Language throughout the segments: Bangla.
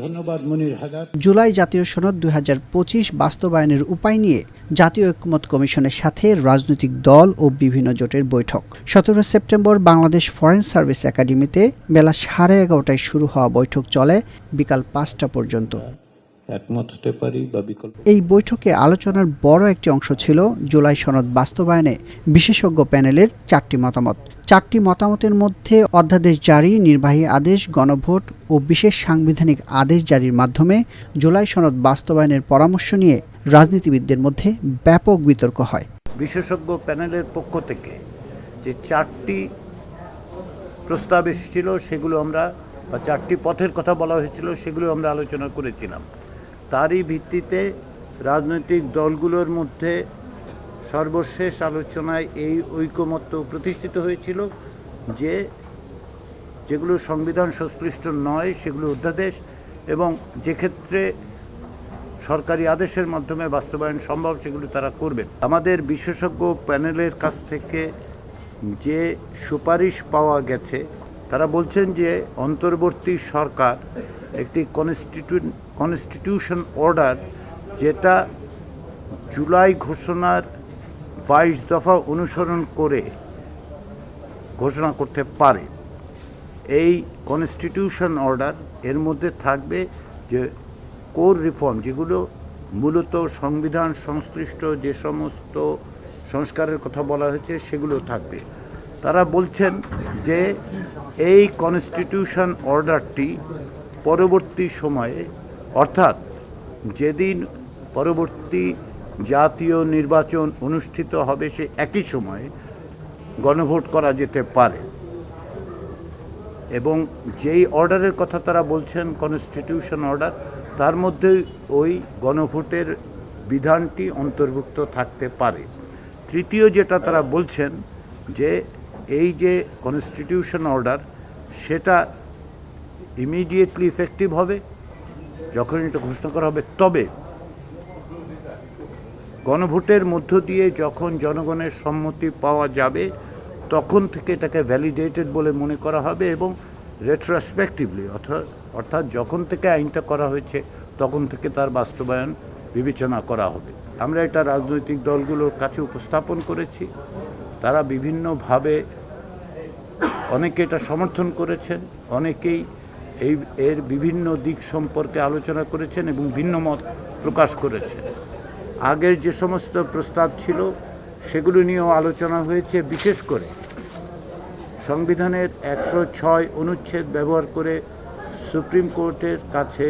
ধন্যবাদ, মনির হাজার। জুলাই জাতীয় সনদ দু হাজার পঁচিশ বাস্তবায়নের উপায় নিয়ে জাতীয় ঐক্যমত কমিশনের সাথে রাজনৈতিক দল ও বিভিন্ন জোটের বৈঠক। সতেরো সেপ্টেম্বর বাংলাদেশ ফরেন সার্ভিস একাডেমিতে বেলা সাড়ে এগারোটায় শুরু হওয়া বৈঠক চলে বিকাল পাঁচটা পর্যন্ত। একমত হতে পারি বা বিকল্প এই বৈঠকে আলোচনার বড় একটি অংশ ছিল জুলাই সনদ বাস্তবায়নে বিশেষজ্ঞ প্যানেলের চারটি মতামত। চারটি মতামতের মধ্যে অধ্যাদেশ জারি নির্বাহী আদেশ গণভোট ও বিশেষ সাংবিধানিক আদেশ জারির মাধ্যমে জুলাই সনদ বাস্তবায়নের পরামর্শ নিয়ে রাজনীতিবিদদের মধ্যে ব্যাপক বিতর্ক হয়। বিশেষজ্ঞ প্যানেলের পক্ষ থেকে যে চারটি প্রস্তাব এসেছিল সেগুলো আমরা বা চারটি পথের কথা বলা হয়েছিল সেগুলো আমরা আলোচনা করেছিলাম। তারই ভিত্তিতে রাজনৈতিক দলগুলোর মধ্যে সর্বশেষ আলোচনায় এই ঐকমত্য প্রতিষ্ঠিত হয়েছিল যে যেগুলো সংবিধান সংশ্লিষ্ট নয়, সেগুলো অধ্যাদেশ এবং যে ক্ষেত্রে সরকারি আদেশের মাধ্যমে বাস্তবায়ন সম্ভব, সেগুলো তারা করবেন। আমাদের বিশেষজ্ঞ প্যানেলের কাছ থেকে যে সুপারিশ পাওয়া গেছে, তারা বলছেন যে অন্তর্বর্তী সরকার একটি কনস্টিটিউ কনস্টিটিউশন অর্ডার যেটা জুলাই ঘোষণার বাইশ দফা অনুসরণ করে ঘোষণা করতে পারে। এই কনস্টিটিউশন অর্ডার এর মধ্যে থাকবে যে কোর রিফর্ম যেগুলো মূলত সংবিধান সংশ্লিষ্ট যে সমস্ত সংস্কারের কথা বলা হয়েছে সেগুলো থাকবে। তারা বলছেন যে এই কনস্টিটিউশন অর্ডারটি পরবর্তী সময়ে, অর্থাৎ যেদিন পরবর্তী জাতীয় নির্বাচন অনুষ্ঠিত হবে সে একই সময়ে গণভোট করা যেতে পারে। এবং যেই অর্ডারের কথা তারা বলছেন কনস্টিটিউশন অর্ডার তার মধ্যে ওই গণভোটের বিধানটি অন্তর্ভুক্ত থাকতে পারে। তৃতীয় যেটা তারা বলছেন, যে এই যে কনস্টিটিউশন অর্ডার সেটা ইমিডিয়েটলি ইফেক্টিভ হবে যখন এটা ঘোষণা করা হবে, তবে গণভোটের মধ্য দিয়ে যখন জনগণের সম্মতি পাওয়া যাবে, তখন থেকে এটাকে ভ্যালিডেটেড বলে মনে করা হবে এবং রেট্রোস্পেক্টিভলি অর্থাৎ অর্থাৎ যখন থেকে আইনটা করা হয়েছে, তখন থেকে তার বাস্তবায়ন বিবেচনা করা হবে। আমরা এটা রাজনৈতিক দলগুলোর কাছে উপস্থাপন করেছি। তারা বিভিন্নভাবে অনেকে এটা সমর্থন করেছেন, অনেকেই এই এর বিভিন্ন দিক সম্পর্কে আলোচনা করেছেন এবং ভিন্ন মত প্রকাশ করেছেন। আগের যে সমস্ত প্রস্তাব ছিল সেগুলো নিয়েও আলোচনা হয়েছে বিশেষ করে সংবিধানের একশো ছয় অনুচ্ছেদ ব্যবহার করে সুপ্রিম কোর্টের কাছে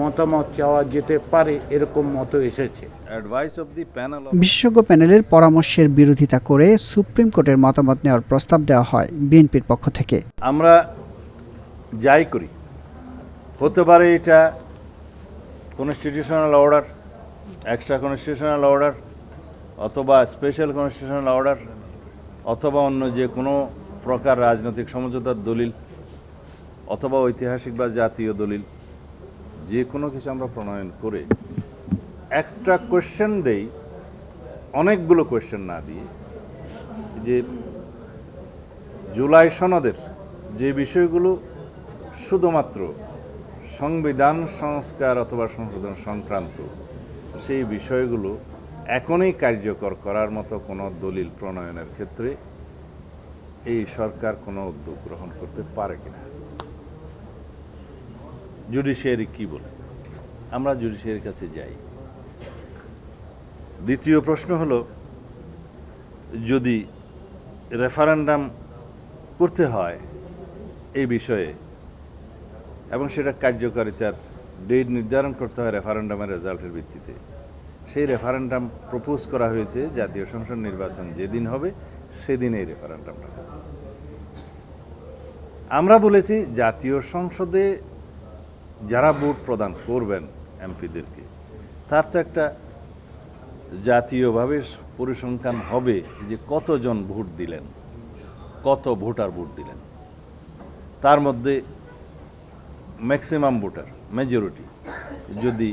মতামত চাওয়া যেতে পারে এরকম মত এসেছে। বিশেষজ্ঞ প্যানেলের পরামর্শের বিরোধিতা করে সুপ্রিম কোর্টের মতামত নেওয়ার প্রস্তাব দেওয়া হয় বিএনপির পক্ষ থেকে। আমরা যাই করি। হতে পারে এটা constitutional order extra constitutional order অথবা স্পেশাল কনস্টিটিউশনাল অর্ডার অথবা অন্য যে কোনো প্রকার রাজনৈতিক সমঝোতার দলিল, অথবা ঐতিহাসিক বা জাতীয় দলিল, যে কোনো কিছু আমরা প্রণয়ন করে একটা কোয়েশ্চেন দেই, অনেকগুলো কোয়েশ্চেন না দিয়ে, যে জুলাই সনদের যে বিষয়গুলো শুধুমাত্র সংবিধান সংস্কার অথবা সংশোধন সংক্রান্ত সেই বিষয়গুলো এখনই কার্যকর করার মতো কোনো দলিল প্রণয়নের ক্ষেত্রে এই সরকার কোনো উদ্যোগ গ্রহণ করতে পারে কিনা? জুডিশিয়ারি কি বলে? আমরা জুডিশিয়ারির কাছে যাই। দ্বিতীয় প্রশ্ন হলো, যদি রেফারেন্ডাম করতে হয় এই বিষয়ে এবং সেটা কার্যকারিতার ডেট নির্ধারণ করতে হয় রেফারেন্ডামের রেজাল্টের ভিত্তিতে সেই রেফারেন্ডাম প্রপোজ করা হয়েছে জাতীয় সংসদ নির্বাচন যেদিন হবে, সেদিন এই রেফারেন্ডামটা। আমরা বলেছি জাতীয় সংসদে যারা ভোট প্রদান করবেন এমপিদেরকে, তার তো একটা জাতীয়ভাবে পরিসংখ্যান হবে যে কতজন ভোট দিলেন, কত ভোটার ভোট দিলেন তার মধ্যে ম্যাক্সিমাম ভোটার মেজরিটি যদি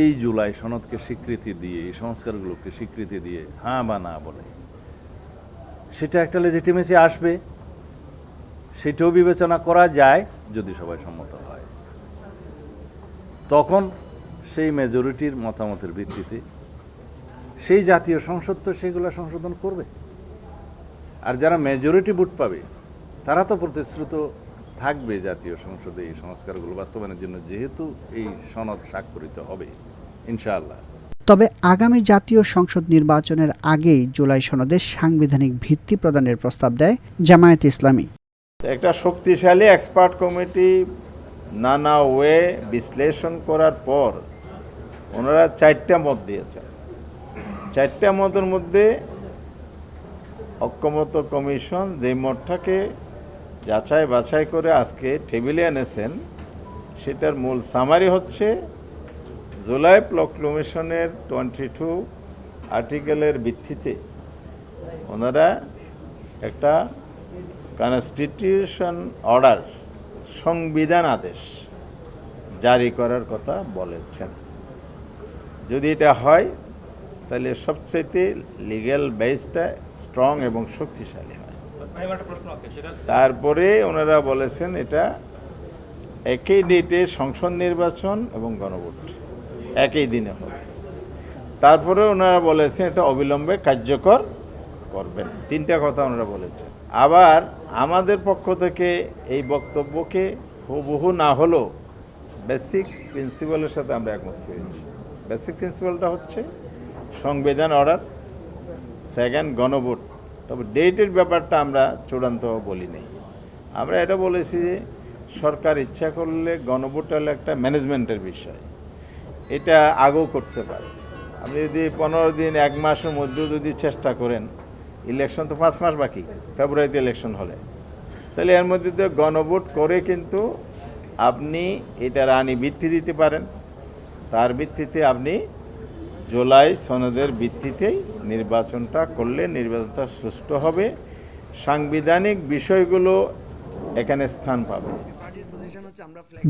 এই জুলাই সনদকে স্বীকৃতি দিয়ে, এই সংস্কারগুলোকে স্বীকৃতি দিয়ে হ্যাঁ বা না বলে, সেটা একটা লেজিটিমেসি আসবে। সেটাও বিবেচনা করা যায় যদি সবাই সম্মত হয়। তখন সেই মেজরিটির মতামতের ভিত্তিতে সেই জাতীয় সংসদ তো সেগুলো সংশোধন করবে। আর যারা মেজরিটি ভোট পাবে, তারা তো প্রতিশ্রুত থাকবে জাতীয় সংসদে এই সংস্কারগুলো বাস্তবায়নের জন্য যেহেতু এই সনদ স্বাক্ষরিত হবে ইনশাআল্লাহ। তবে আগামী জাতীয় সংসদ নির্বাচনের আগেই জুলাই সনদে সাংবিধানিক ভিত্তি প্রদানের প্রস্তাব দেয় জামায়াত ইসলামী। একটা শক্তিশালী এক্সপার্ট কমিটি নানা ওয়ে বিশ্লেষণ করার পর ওনারা চারটা মত দিয়েছেন। চারটা মতের মধ্যে ঐক্যমত কমিশন যে মতটাকে যাচাই বাছাই করে আজকে টেবিলে এনেছেন, সেটার মূল সামারি হচ্ছে, জুলাই প্রক্লোমেশনের টোয়েন্টি টু আর্টিকেলের ভিত্তিতে ওনারা একটা কনস্টিটিউশন অর্ডার সংবিধান আদেশ জারি করার কথা বলেছেন। যদি এটা হয়, তাহলে সবচাইতে লিগ্যাল বেসটা স্ট্রং এবং শক্তিশালী হয়। তারপরে ওনারা বলেছেন এটা একই ডেটে সংসদ নির্বাচন এবং গণভোট। একই দিনে হবে। তারপরে ওনারা বলেছেন এটা অবিলম্বে কার্যকর করবেন। তিনটা কথা ওনারা বলেছেন। আবার আমাদের পক্ষ থেকে এই বক্তব্যকে হুবহু না হলেও বেসিক প্রিন্সিপালের সাথে আমরা একমত হয়েছি। বেসিক প্রিন্সিপালটা হচ্ছে সংবিধান অর্ডার সেকেন্ড গণভোট তবে ডেটের ব্যাপারটা আমরা চূড়ান্ত বলি নাই আমরা এটা বলেছি যে সরকার ইচ্ছা করলে গণভোট হলো একটা ম্যানেজমেন্টের বিষয়। এটা আগেও করতে পারে। আপনি যদি পনেরো দিন, এক মাসের মধ্যেও যদি চেষ্টা করেন, ইলেকশন তো পাঁচ মাস বাকি, ফেব্রুয়ারিতে ইলেকশন হলে। তাহলে এর মধ্যে তো গণভোট করে কিন্তু আপনি এটার আনি ভিত্তি দিতে পারেন। তার ভিত্তিতে আপনি জুলাই সনদের ভিত্তিতেই নির্বাচনটা করলে নির্বাচনটা সুষ্ঠু হবে। সাংবিধানিক বিষয়গুলো এখানে স্থান পাবে।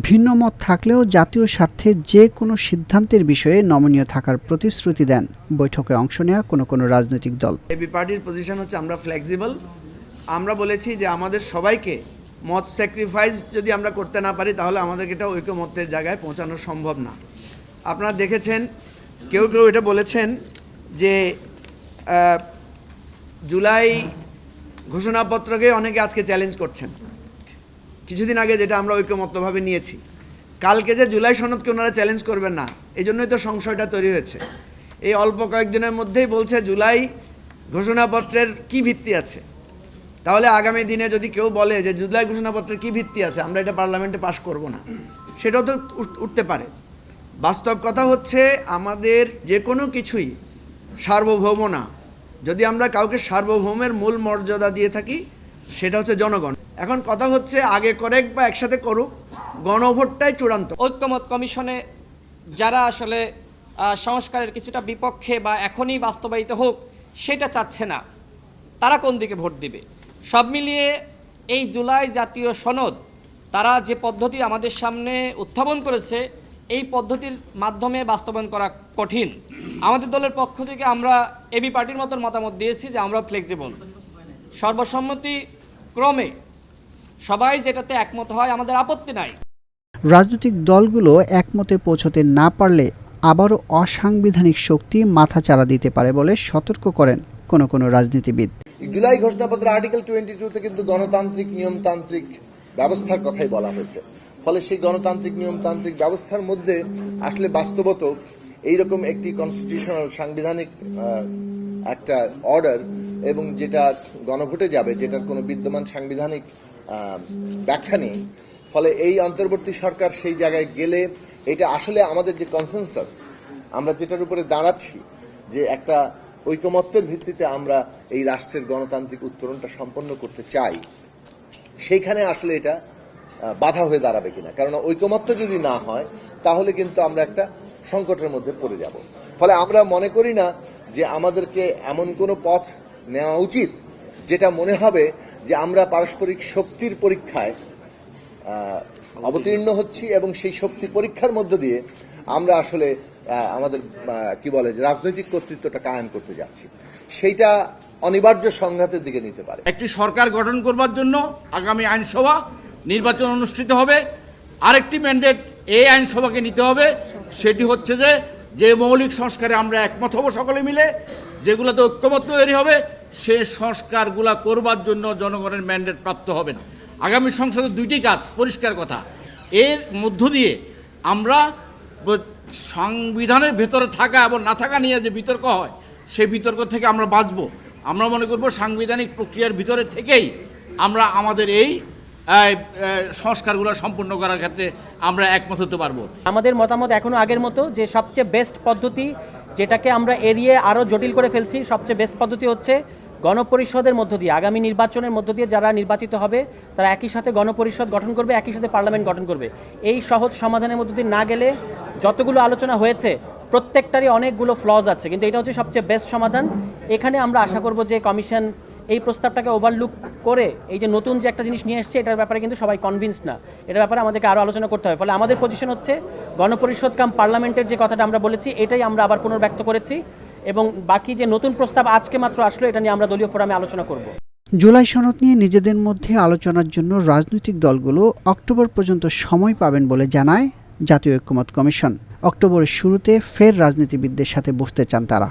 ভিন্ন মত থাকলেও জাতীয় স্বার্থে যে কোনো সিদ্ধান্তের বিষয়ে নমনীয় থাকার প্রতিশ্রুতি দেন। বৈঠকে অংশ নেওয়া কোনো কোনো রাজনৈতিক দল। এবি পার্টির পজিশন হচ্ছে আমরা ফ্লেক্সিবল আমরা বলেছি যে আমাদের সবাইকে মত স্যাক্রিফাইস যদি আমরা করতে না পারি তাহলে আমাদেরকে এটা ঐক্যমত্যের জায়গায় পৌঁছানো সম্ভব না। আপনারা দেখেছেন কেউ কেউ এটা বলেছেন যে জুলাই ঘোষণাপত্রকে অনেকে আজকে চ্যালেঞ্জ করছেন। কিছুদিন আগে যেটা আমরা ঐক্যমত্যভাবে নিয়েছি। কালকে যে জুলাই সনদকে ওনারা চ্যালেঞ্জ করবেন না এই জন্যই তো সংশয়টা তৈরি হয়েছে। এই অল্প কয়েকদিনের মধ্যেই বলছে জুলাই ঘোষণাপত্রের কি ভিত্তি আছে? তাহলে আগামী দিনে যদি কেউ বলে যে জুলাই ঘোষণাপত্রের কি ভিত্তি আছে, আমরা এটা পার্লামেন্টে পাশ করব না। সেটাও তো উঠ- উঠতে পারে। বাস্তব কথা হচ্ছে আমাদের যে কোনো কিছুই সার্বভৌম না। যদি আমরা কাউকে সার্বভৌমের মূল মর্যাদা দিয়ে থাকি, সেটা হচ্ছে জনগণ। এখন কথা হচ্ছে আগে করেক বা একসাথে করুক, গণভোটটাই চূড়ান্ত। ঐক্যমত কমিশনে যারা আসলে সংস্কারের কিছুটা বিপক্ষে বা এখনই বাস্তবায়িত হোক, সেটা চাচ্ছে না। তারা কোন দিকে ভোট দিবে? সব মিলিয়ে এই জুলাই জাতীয় সনদ, তারা যে পদ্ধতি আমাদের সামনে উত্থাপন করেছে এই পদ্ধতির মাধ্যমে বাস্তবায়ন করা কঠিন। আমাদের দলের পক্ষ থেকে আমরা এবি পার্টির মতন মতামত দিয়েছি যে আমরা ফ্লেক্সিবল সর্বসম্মতি ক্রমে সবাই যেটাতে একমত হয় আমাদের আপত্তি নাই। রাজনৈতিক দলগুলো একমতে পৌঁছতে না পারলে আবারও অসাংবিধানিক শক্তি মাথাচাড়া দিতে পারে বলে সতর্ক করেন কোনো কোনো রাজনীতিবিদ। জুলাই ঘোষণাপত্র আর্টিকেল টোয়েন্টি টু টুতে কিন্তু গণতান্ত্রিক নিয়মতান্ত্রিক ব্যবস্থার কথাই বলা হয়েছে। ফলে সেই গণতান্ত্রিক নিয়মতান্ত্রিক ব্যবস্থার মধ্যে আসলে বাস্তবত এইরকম একটি কনস্টিটিউশনাল সাংবিধানিক একটা অর্ডার এবং যেটা গণভোটে যাবে, যেটার কোনো বিদ্যমান সাংবিধানিক ব্যাখ্যা নেই। ফলে এই অন্তর্বর্তী সরকার সেই জায়গায় গেলে এটা আসলে আমাদের যে কনসেনসাস আমরা যেটার উপরে দাঁড়াচ্ছি, যে একটা ঐকমত্যের ভিত্তিতে আমরা এই রাষ্ট্রের গণতান্ত্রিক উত্তরণটা সম্পন্ন করতে চাই, সেইখানে আসলে এটা বাধা হয়ে দাঁড়াবে কিনা। কারণ ঐকমত্য যদি না হয়, তাহলে কিন্তু আমরা একটা সংকটের মধ্যে পড়ে যাব। ফলে আমরা মনে করি না যে আমাদেরকে এমন কোনো পথ নেওয়া উচিত যেটা মনে হবে যে আমরা পারস্পরিক শক্তির পরীক্ষায় অবতীর্ণ হচ্ছি এবং সেই শক্তি পরীক্ষার মধ্য দিয়ে আমরা আসলে আমাদের কি বলে যে রাজনৈতিক কর্তৃত্বটা কায়েম করতে যাচ্ছি। সেইটা অনিবার্য সংঘাতের দিকে নিতে পারে। একটি সরকার গঠন করবার জন্য আগামী আইনসভা নির্বাচন অনুষ্ঠিত হবে। আরেকটি ম্যান্ডেট এই আইনসভাকে নিতে হবে। সেটি হচ্ছে যে যে মৌলিক সংস্কারে আমরা একমত হব সকলে মিলে যেগুলোতে ঐক্যমত তৈরি হবে সে সংস্কারগুলা করবার জন্য জনগণের ম্যান্ডেট প্রাপ্ত হবেন আগামী সংসদের দুইটি কাজ পরিষ্কার কথা। এর মধ্য দিয়ে আমরা সংবিধানের ভেতরে থাকা এবং না থাকা নিয়ে যে বিতর্ক হয় সেই বিতর্ক থেকে আমরা বাঁচব। আমরা মনে করব সাংবিধানিক প্রক্রিয়ার ভিতরে থেকেই আমরা আমাদের এই, সংস্কারগুলো সম্পূর্ণ করার ক্ষেত্রে আমরা একমত হতে পারব। আমাদের মতামত এখনও আগের মতো যে সবচেয়ে বেস্ট পদ্ধতি যেটাকে আমরা এড়িয়ে আরও জটিল করে ফেলছি, সবচেয়ে বেস্ট পদ্ধতি হচ্ছে গণপরিষদের মধ্য দিয়ে, আগামী নির্বাচনের মধ্য দিয়ে যারা নির্বাচিত হবে, তারা একই সাথে গণপরিষদ গঠন করবে, একই সাথে পার্লামেন্ট গঠন করবে। এই সহজ সমাধানের মধ্য দিয়ে না গেলে যতগুলো আলোচনা হয়েছে, প্রত্যেকটারই অনেকগুলো ফ্লজ আছে, কিন্তু এটা হচ্ছে সবচেয়ে বেস্ট সমাধান। এখানে আমরা আশা করব যে কমিশন এই প্রস্তাবটাকে ওভারলুক করে এই যে নতুন যে একটা জিনিস নিয়ে এসছে এটার ব্যাপারে কিন্তু সবাই কনভিন্স না। এটার ব্যাপারে আমাদেরকে আরও আলোচনা করতে হবে। ফলে আমাদের পজিশন হচ্ছে গণপরিষদ কাম পার্লামেন্টের যে কথাটা আমরা বলেছি এটাই আমরা আবার পুনর্ব্যক্ত করেছি এবং বাকি যে নতুন প্রস্তাব আজকে মাত্র আসলো এটা নিয়ে আমরা দলীয় ফোরামে আলোচনা করব। জুলাই সনদ নিয়ে নিজেদের মধ্যে আলোচনার জন্য রাজনৈতিক দলগুলো অক্টোবর পর্যন্ত সময় পাবেন বলে জানায় জাতীয় ঐক্যমত কমিশন। অক্টোবরের শুরুতে ফের রাজনীতিবিদদের সাথে বসতে চান তারা।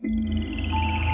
Música